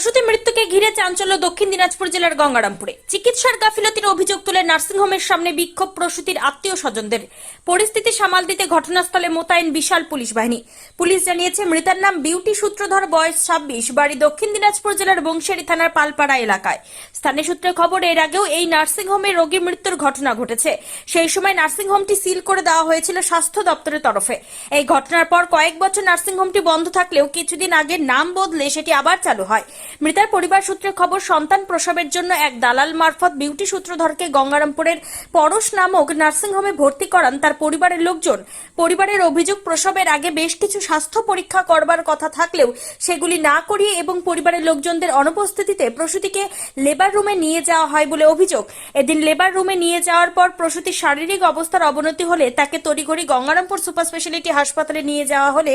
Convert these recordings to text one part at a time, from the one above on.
প্রসূতি মৃত্যুকে ঘিরে চাঞ্চল্য দক্ষিণ দিনাজপুর জেলার গঙ্গারামপুরে। চিকিৎসার গাফিলতির অভিযোগ তুলে নার্সিংহোমের সামনে বিক্ষোভ প্রসূতির আত্মীয় স্বজনদের। পরিস্থিতি সামাল দিতে ঘটনাস্থলে মোতায়েন বিশাল পুলিশ বাহিনী। পুলিশ জানিয়েছে, মৃতার নাম বিউটি সূত্রধর, বয়স ছাব্বিশ, বাড়ি দক্ষিণ দিনাজপুর জেলার বংশেরী থানার পালপাড়া এলাকায়। স্থানীয় সূত্রে খবর, এর আগেও এই নার্সিংহোমে রোগী মৃত্যুর ঘটনা ঘটেছে। সেই সময় নার্সিংহোমটি সিল করে দেওয়া হয়েছিল স্বাস্থ্য দপ্তরের তরফে। এই ঘটনার পর কয়েক বছর নার্সিংহোমটি বন্ধ থাকলেও কিছুদিন আগে নাম বদলে সেটি আবার চালু হয়। মৃতার পরিবার সূত্রে খবর, সন্তান প্রসবের জন্য এক দালাল মারফত বিউটি সূত্রধরকে গঙ্গারামপুরের পরশ নামক নার্সিংহোমে ভর্তি করান তার পরিবারের লোকজন। পরিবারের অভিযোগ, প্রসবের আগে বেশ কিছু স্বাস্থ্য পরীক্ষা করবার কথা থাকলেও সেগুলি না করিয়ে এবং পরিবারের লোকজনদের অনুপস্থিতিতে প্রসূতিকে লেবার রুমে নিয়ে যাওয়া হয় বলে অভিযোগ। এদিন লেবার রুমে নিয়ে যাওয়ার পর প্রসূতির শারীরিক অবস্থার অবনতি হলে তাকে তড়িঘড়ি গঙ্গারামপুর সুপার স্পেশালিটি হাসপাতালে নিয়ে যাওয়া হলে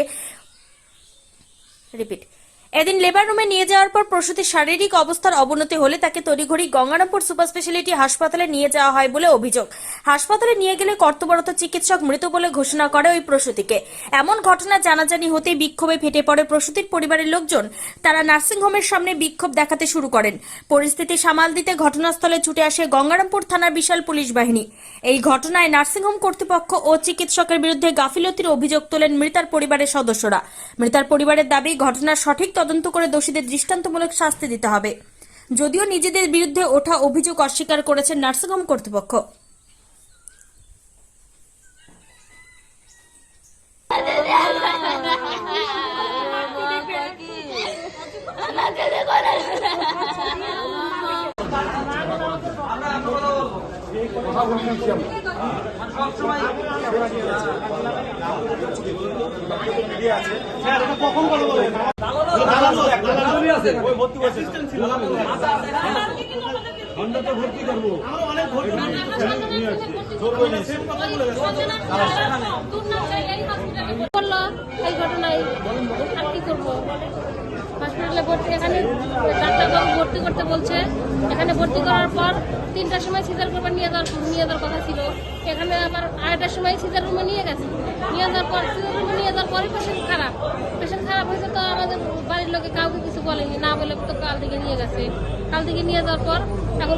রিপিট। এদিন লেবার রুমে নিয়ে যাওয়ার পর প্রসূতির শারীরিক অবস্থার অবনতি হলে তাকে তড়িঘড়ি গঙ্গারামপুর সুপার স্পেশালিটি হাসপাতালে নিয়ে যাওয়া হয় বলে অভিযোগ। হাসপাতালে নিয়ে গেলে কর্তব্যরত চিকিৎসক মৃত বলে ঘোষণা করে ওই প্রসূতিকে। এমন ঘটনা জানাজানি হতেই বিক্ষোভে ফেটে পড়ে প্রসূতির পরিবারের লোকজন। তারা নার্সিংহোমের সামনে বিক্ষোভ দেখাতে শুরু করেন। পরিস্থিতি সামাল দিতে ঘটনাস্থলে ছুটে আসে গঙ্গারামপুর থানার বিশাল পুলিশ বাহিনী। এই ঘটনায় নার্সিংহোম কর্তৃপক্ষ ও চিকিৎসকের বিরুদ্ধে গাফিলতির অভিযোগ তোলেন মৃতার পরিবারের সদস্যরা। মৃতার পরিবারের দাবি, ঘটনার সঠিক তদন্ত করে দোষীদের দৃষ্টান্তমূলক শাস্তি দিতে হবে। যদিও নিজেদের বিরুদ্ধে ওঠা অভিযোগ অস্বীকার করেছেন নার্সিংহোম কর্তৃপক্ষ। করল এই ঘটনায় আর কি করব ভর্তি এখানে ডাক্তারবাবু ভর্তি করতে বলছে। এখানে ভর্তি করার পর তিনটার সময় সিজার করবার নিয়ে যাওয়ার নিয়ে যাওয়ার কথা ছিল। এখানে আবার আড়াইটার সময় সিজার রুমে নিয়ে গেছে। নিয়ে যাওয়ার পর সিজার রুমে নিয়ে যাওয়ার পরে পেশেন্ট খারাপ। পেশেন্ট খারাপ হয়েছে তো আমাদের বাড়ির লোকে কাউকে কিছু বলেনি। না বলে তো কাল থেকে নিয়ে গেছে। কাল থেকে নিয়ে যাওয়ার পর এখন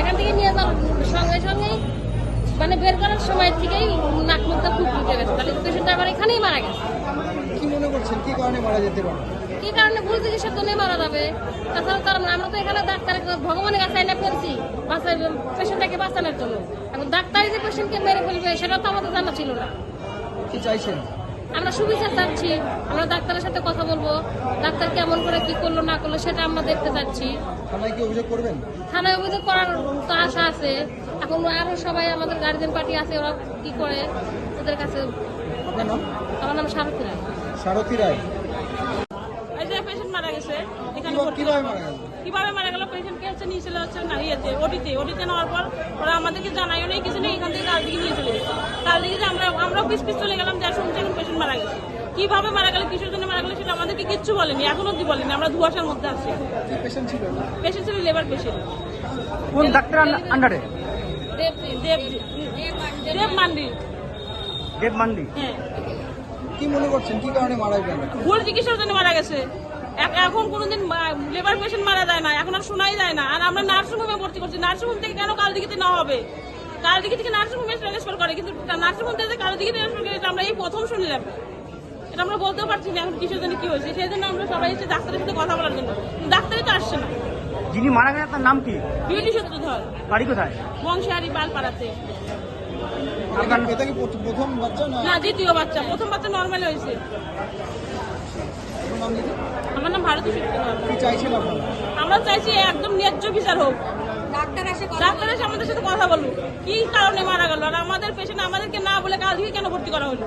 এখান থেকে নিয়ে যাওয়ার সঙ্গে সঙ্গেই মানে বের করার সময় থেকেই নাক মুখটা খুব ঢুকে গেছে। তাহলে পেশেন্ট আবার এখানেই মারা গেছে। কি মনে করছেন? কি কারণে মারা যেতে পারে? কি কারণে ভুল চিকিৎসার জন্যই মারা যাবে? তাছাড়া তার আমরা তো এখানে ডাক্তার ভগবানের কাছে এনে ফেলছি বাঁচাই পেশেন্টটাকে বাঁচানোর জন্য। এখন ডাক্তারই যে পেশেন্টকে মেরে ফেলবে সেটা তো আমাদের জানা ছিল না। কি চাইছেন? আমরা সুবিধা চাচ্ছি আমরা ডাক্তারের সাথে কথা বলব ডাক্তার কেমন করে কি করল না করল সেটা আমরা দেখতে চাচ্ছি। থানায় কি অভিযোগ করবেন? থানায় অভিযোগ করার তো আশা আছে। এখন আরও সবাই আমাদের গার্জেন পার্টি আছে ওরা কি করে? ওদের কাছে আমার নাম সারথী রায়। সারথী রায়। মারা গেছে। এখানে কিভাবে- মারা গেল? হচ্ছে নিয়ে চলে হচ্ছে না ইয়েতে ওটিতে ওটিতে নেওয়ার পর ওরা আমাদেরকে জানাইও নেই কিছু নেই এখান থেকে কাল দিকে নিয়ে চলে গেছে। কাল দিকে যে আমরা আমরাও পিস পিস চলে গেলাম যা শুনছি পেশেন্ট মারা গেছে। কীভাবে মারা গেল কিসের জন্য মারা গেল সেটা আমাদেরকে কিচ্ছু বলেনি এখন অব্দি বলেনি। আমরা ধুয়াশার মধ্যে আছি। পেশেন্ট ছিল? পেশেন্ট ছিল লেবার পেশেন্ট কোন ডাক্তার আন্ডারে? দেব দেব দেব মান্ডি। দেব মান্ডি? হ্যাঁ। কি মনে করছেন? কি কারণে মারা গেল? ভুল চিকিৎসার জন্য মারা গেছে। এখন কোনোদিন লেবার পেশেন্ট মারা যায় না এখন আর শোনাই যায় না। আর আমরা নার্সিং হোমে ভর্তি করছি। নার্সিং হোম থেকে কেন কাল দিকে নেওয়া হবে? কাল দিকে থেকে নার্সিং হোমে ট্রান্সফার করে কিন্তু নার্সিং হোম থেকে কাল দিকে ট্রান্সফার করে এটা আমরা এই প্রথম শুনলাম। এটা আমরা বলতেও পারছি না এখন কিসের জন্য কি হয়েছে। সেই জন্য আমরা সবাই এসে ডাক্তারের সাথে কথা বলার জন্য। ডাক্তারই তো আসছে না। যিনি মারা গেছেন তার নাম কি? বিউটি সূত্র ধর বাড়ি কোথায়? বংশাহারি পাড়াতে এটা- এটা কি প্রথম বাচ্চা না? না দ্বিতীয় বাচ্চা। প্রথম বাচ্চা নর্মাল হয়েছে। নাম দিদি আমার নাম ভারতী সূত্র কি চাইছেন আপনারা আমরা চাইছি একদম ন্যায্য বিচার হোক। ডাক্তার এসে আমাদের সাথে কথা বলুক। কি কারণে মারা গেল? আর আমাদের পেশেন্ট আমাদেরকে না বলে কাল থেকে কেন ভর্তি করা হলো?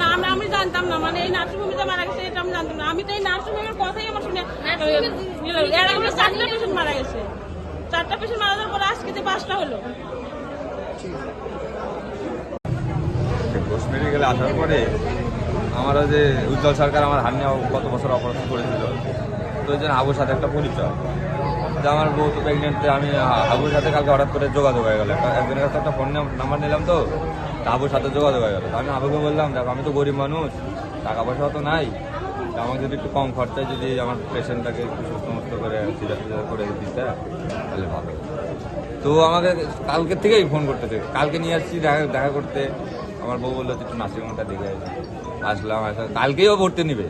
না আমি আমি জানতাম না। মানে এই নার্সিংহোমে মারা গেছে এটা আমি জানতাম না। আমি তো এই নার্সিংহোমের কথাই আমার শুনে চারটা পেশেন্ট মারা গেছে। চারটা পেশেন্ট মারা যাওয়ার পরে আজকে যে পাঁচটা হলো। আসার পরে আমারও যে উজ্জ্বল সরকার আমার হান্নে গত বছর অপারেশন করেছিল। তো ওই জন্য হাবুর সাথে একটা পরিচয়। যে আমার বউ তো প্রেগনেন্ট আমি হাবুর সাথে কালকে হঠাৎ করে যোগাযোগ হয়ে গেল। একজনের কাছে একটা ফোন নাম্বার নিলাম তো হাবুর সাথে যোগাযোগ হয়ে গেল। আমি হাবুকে বললাম, দেখো, আমি তো গরিব মানুষ, টাকা পয়সা তো নাই। আমাকে যদি একটু কম খরচায় যদি আমার পেশেন্টটাকে একটু সুস্থ মুক্ত করে সিজার করে দিতে, তাহলে ভালো। তো আমাকে কালকে থেকেই ফোন করতেছে। কালকে নিয়ে আসছি, দেখা দেখা করতে। আমার বউ বলল একটু নার্সিংহোমটা দেখে আসি। আসলাম আসলাম। কালকেই ও ভর্তি নিবে।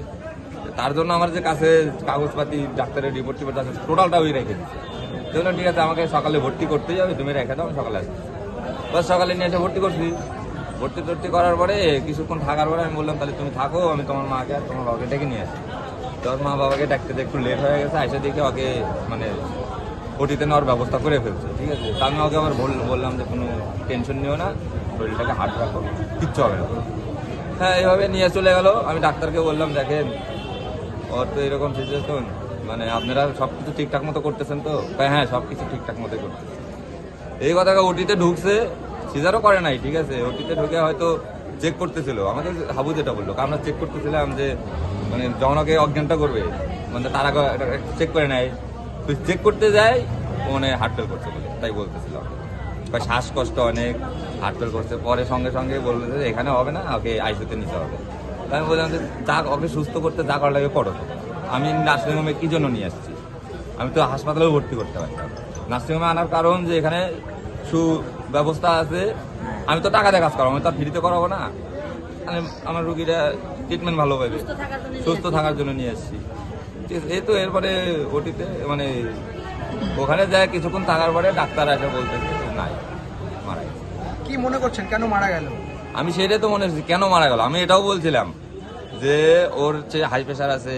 তার জন্য আমার যে কাছে কাগজপাতি ডাক্তারের রিপোর্ট টিপোর্ট আছে টোটালটা ওই রেখে দিচ্ছে বললাম, ঠিক আছে আমাকে সকালে ভর্তি করতেই হবে তুমি রেখে দাও সকালে আসছি। বাস সকালে নিয়ে এসে ভর্তি করছি। ভর্তি টর্তি করার পরে কিছুক্ষণ থাকার পরে আমি বললাম তাহলে তুমি থাকো আমি তোমার মাকে আর তোমার বাবাকে ডেকে নিয়ে আসি। তোর মা বাবাকে ডাকতে একটু লেট হয়ে গেছে এসে দেখে ওকে মানে ওটিতে নেওয়ার ব্যবস্থা করে ফেলছে ঠিক আছে? তা আমি ওকে আবার বল- বললাম যে কোনো টেনশন নিও না শরীরটাকে হার্ড রাখো কিচ্ছু হবে না। হ্যাঁ এইভাবে নিয়ে চলে গেল। আমি ডাক্তারকে বললাম, দেখেন, ওর তো এরকম সিচুয়েশন মানে আপনারা সব কিছু ঠিকঠাক মতো করতেছেন তো? হ্যাঁ সব কিছু ঠিকঠাক মতো করতেছে। এই কথাটা ওটিতে ঢুকছে, সিজারও করে নাই, ঠিক আছে? ওটিতে ঢুকে হয়তো চেক করতেছিল। আমাকে হাবু যেটা বলল আমরা চেক করতেছিলাম যে মানে ওকে অজ্ঞানটা করবে মানে তার চেক করে নেয়। তো চেক করতে যায় মানে হার্টফেল করছে বলে, তাই বলতেছিলাম বা শ্বাসকষ্ট অনেক হার্টফেল করছে। পরে সঙ্গে সঙ্গে বলল যে এখানে হবে না ওকে আইসিতে নিতে হবে। আমি বললাম যে যা ওকে সুস্থ করতে যা করা লাগে করো। আমি নার্সিংহোমে কী জন্য নিয়ে আসছি? আমি তো হাসপাতালেও ভর্তি করতে পারতাম নার্সিংহোমে আনার কারণ যে এখানে সুব্যবস্থা আছে আমি তো টাকা দিয়ে কাজ করাবো আমি তো ফ্রিতে করাবো না। মানে আমার রুগীরা ট্রিটমেন্ট ভালো পাবে সুস্থ থাকার জন্য নিয়ে আসছি। ঠিক আছে এই তো এরপরে ওটিতে মানে ওখানে যায় কিছুক্ষণ থাকার পরে ডাক্তার আসে বলতেছে নাই মারা গেছে। কি মনে করছেন? কেন মারা গেল? আমি সেটাই তো মনে হচ্ছে কেন মারা গেল? আমি এটাও বলছিলাম যে ওর হচ্ছে হাই প্রেশার আছে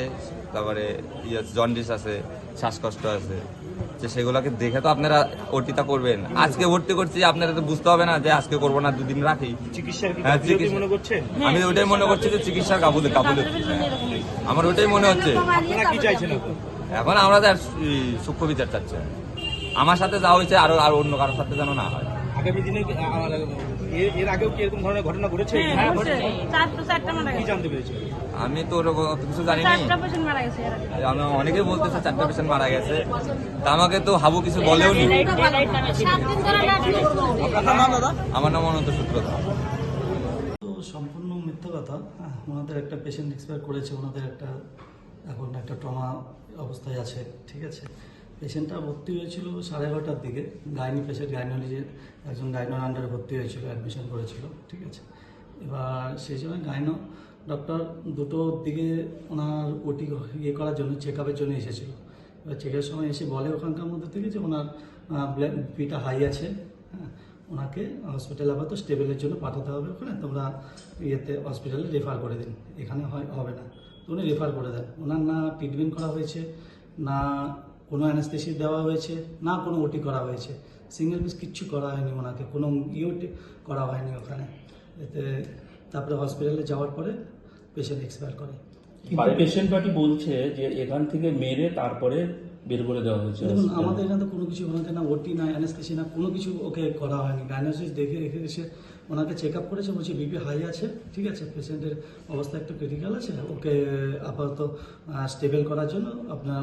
তারপরে ইয়ে জন্ডিস আছে শ্বাসকষ্ট আছে যে সেগুলোকে দেখে তো আপনারা ওটিটা করবেন। আজকে ভর্তি করছি আপনারা তো বুঝতে হবে না যে আজকে করব না দুদিন রাখি। চিকিৎসার কি হ্যাঁ, মনে করছেন? আমি ওইটাই মনে করছি যে চিকিৎসার কাবুলে কাবুলে আমার ওইটাই মনে হচ্ছে। আপনারা কি চাইছেন এখন? আমরা তো সূক্ষ্ম বিচার চাচ্ছি। আমার সাথে যা হয়েছে আরও আর অন্য কারোর সাথে যেন না হয়। আগামী দিনে এর- এর আগেও কি এরকম ধরনের ঘটনা ঘটেছে? হ্যাঁ পেরেছেন আমি তো ওরকম কিছু জানি না। আমি অনেকেই বলতেছে চারটা পেশেন্ট মারা গেছে। তা আমাকে তো হাবু কিছু বলেও নি। আমার নাম অনন্ত সূত্রধর। তো সম্পূর্ণ মিথ্যা কথা হ্যাঁ, ওনাদের একটা পেশেন্ট এক্সপায়ার করেছে ওনাদের একটা এখন একটা ট্রমা অবস্থায় আছে ঠিক আছে? পেশেন্টটা ভর্তি হয়েছিল সাড়ে এগারোটার দিকে। গাইনি পেশেন্ট গাইনোলজি একজন গাইনোর আন্ডারে ভর্তি হয়েছিল অ্যাডমিশন করেছিল, ঠিক আছে? এবার সেই সময় গাইনো ডক্টর দুটোর দিকে ওনার ওটি ইয়ে করার জন্য চেক আপের জন্য এসেছিল। এবার চেকের সময় এসে বলে ওখানকার মধ্যে থেকে যে ওনার পিটা হাই আছে হ্যাঁ? ওনাকে হসপিটালে আপাতত স্টেবলের জন্য পাঠাতে হবে ওখানে, তোমরা ইয়েতে হসপিটালে রেফার করে দিন। এখানে হয়, হবে না। তো উনি রেফার করে দেন। ওনার না ট্রিটমেন্ট করা হয়েছে, না কোনো অ্যানাস্থেসি দেওয়া হয়েছে না কোনো ওটি করা হয়েছে। সিঙ্গেল পিস কিচ্ছু করা হয়নি ওনাকে কোনো ইউটি করা হয়নি ওখানে। এতে তারপরে হসপিটালে যাওয়ার পরে পেশেন্ট এক্সপায়ার করে। কিন্তু পেশেন্ট পার্টি বলছে যে এখান থেকে মেরে তারপরে বের করে দেওয়া হয়েছে। দেখুন আমাদের এখানে তো কোনো কিছু ওনাকে না ওটি না অ্যানেস্থেসি না কোনো কিছু ওকে করা হয়নি। গাইনোসিস দেখে রেখে এসে ওনাকে চেক আপ করেছে, বলছি বিপি হাই আছে, ঠিক আছে পেশেন্টের অবস্থা একটু ক্রিটিক্যাল আছে, ওকে, আপাতত স্টেবল করার জন্য আপনার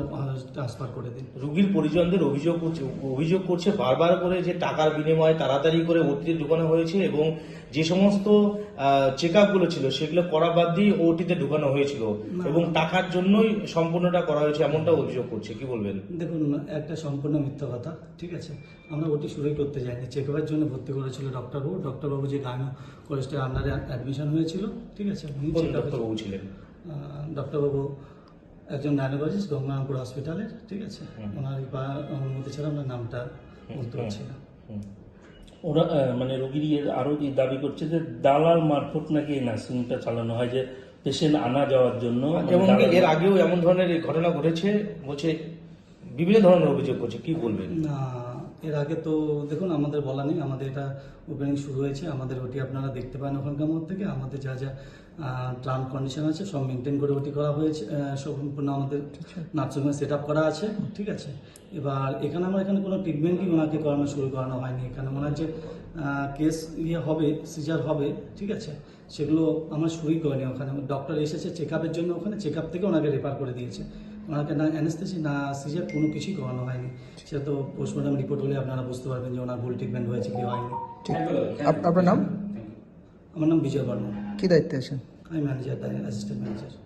ট্রান্সফার করে দিন। রুগীর পরিজনদের অভিযোগ করছে অভিযোগ করছে বারবার করে যে টাকার বিনিময়ে তাড়াতাড়ি করে অতিরিক্ত ঢুকানো হয়েছে এবং যে সমস্ত চেক আপগুলো ছিল সেগুলো করা বাদ দিয়ে ওটিতে ঢুকানো হয়েছিল। এবং টাকার জন্যই সম্পূর্ণটা করা হয়েছে এমনটা অভিযোগ করছে। কি বলবেন? দেখুন একটা সম্পূর্ণ মিথ্যা কথা ঠিক আছে? আমরা ওটি শুরুই করতে যাইনি। চেক আপের জন্য ভর্তি করেছিল ডক্টরবাবু ডক্টরবাবু যে গাইনো কলেজটা আপনার অ্যাডমিশন হয়েছিল ঠিক আছে? ডক্টরবাবু ছিলেন? ডক্টরবাবু একজন গাইনোলজিস্ট গঙ্গারামপুর হসপিটালের ঠিক আছে? ওনার অনুমতি ছাড়া আমরা নামটা বলতে পারছি না। ওরা মানে রোগীর আরও আরও দাবি করছে যে দালাল মারফত নাকি এই নার্সিংটা চালানো হয় যে পেশেন্ট আনা যাওয়ার জন্য মানে যেমন এর আগেও এমন ধরনের এই ঘটনা ঘটেছে বলছে বিভিন্ন ধরনের অভিযোগ করছে কি বলবেন? না এর আগে তো দেখুন আমাদের বলা নেই আমাদের এটা ওপেনিং শুরু হয়েছে আমাদের ওটি আপনারা দেখতে পান ওখানকার মধ্যে থেকে। আমাদের যা যা টার্ম কন্ডিশন আছে সব মেনটেন করে ওটি করা হয়েছে সম্পূর্ণ আমাদের নার্সিংহোমে সেট আপ করা আছে ঠিক আছে? এবার এখানে আমার এখানে কোনো ট্রিটমেন্টই ওনাকে করানো শুরু করানো হয়নি। এখানে ওনার যে কেস ইয়ে হবে সিজার হবে ঠিক আছে? সেগুলো আমরা শুরুই করিনি ওখানে। ডক্টর এসেছে চেক আপের জন্য ওখানে চেক আপ থেকে ওনাকে রেফার করে দিয়েছে। ওনাকে না অ্যানেস্থেসি না সিজার কোনো কিছুই করানো হয়নি। সেটা তো পোস্টমর্টম রিপোর্ট হলে আপনারা বুঝতে পারবেন যে ওনার ভুল ট্রিটমেন্ট হয়েছে কি হয়নি। আপ- আপনার নাম? আমার নাম বিজয় বর্মা কী দায়িত্বে আছেন? আমি ম্যানেজার অ্যাসিস্ট্যান্ট ম্যানেজার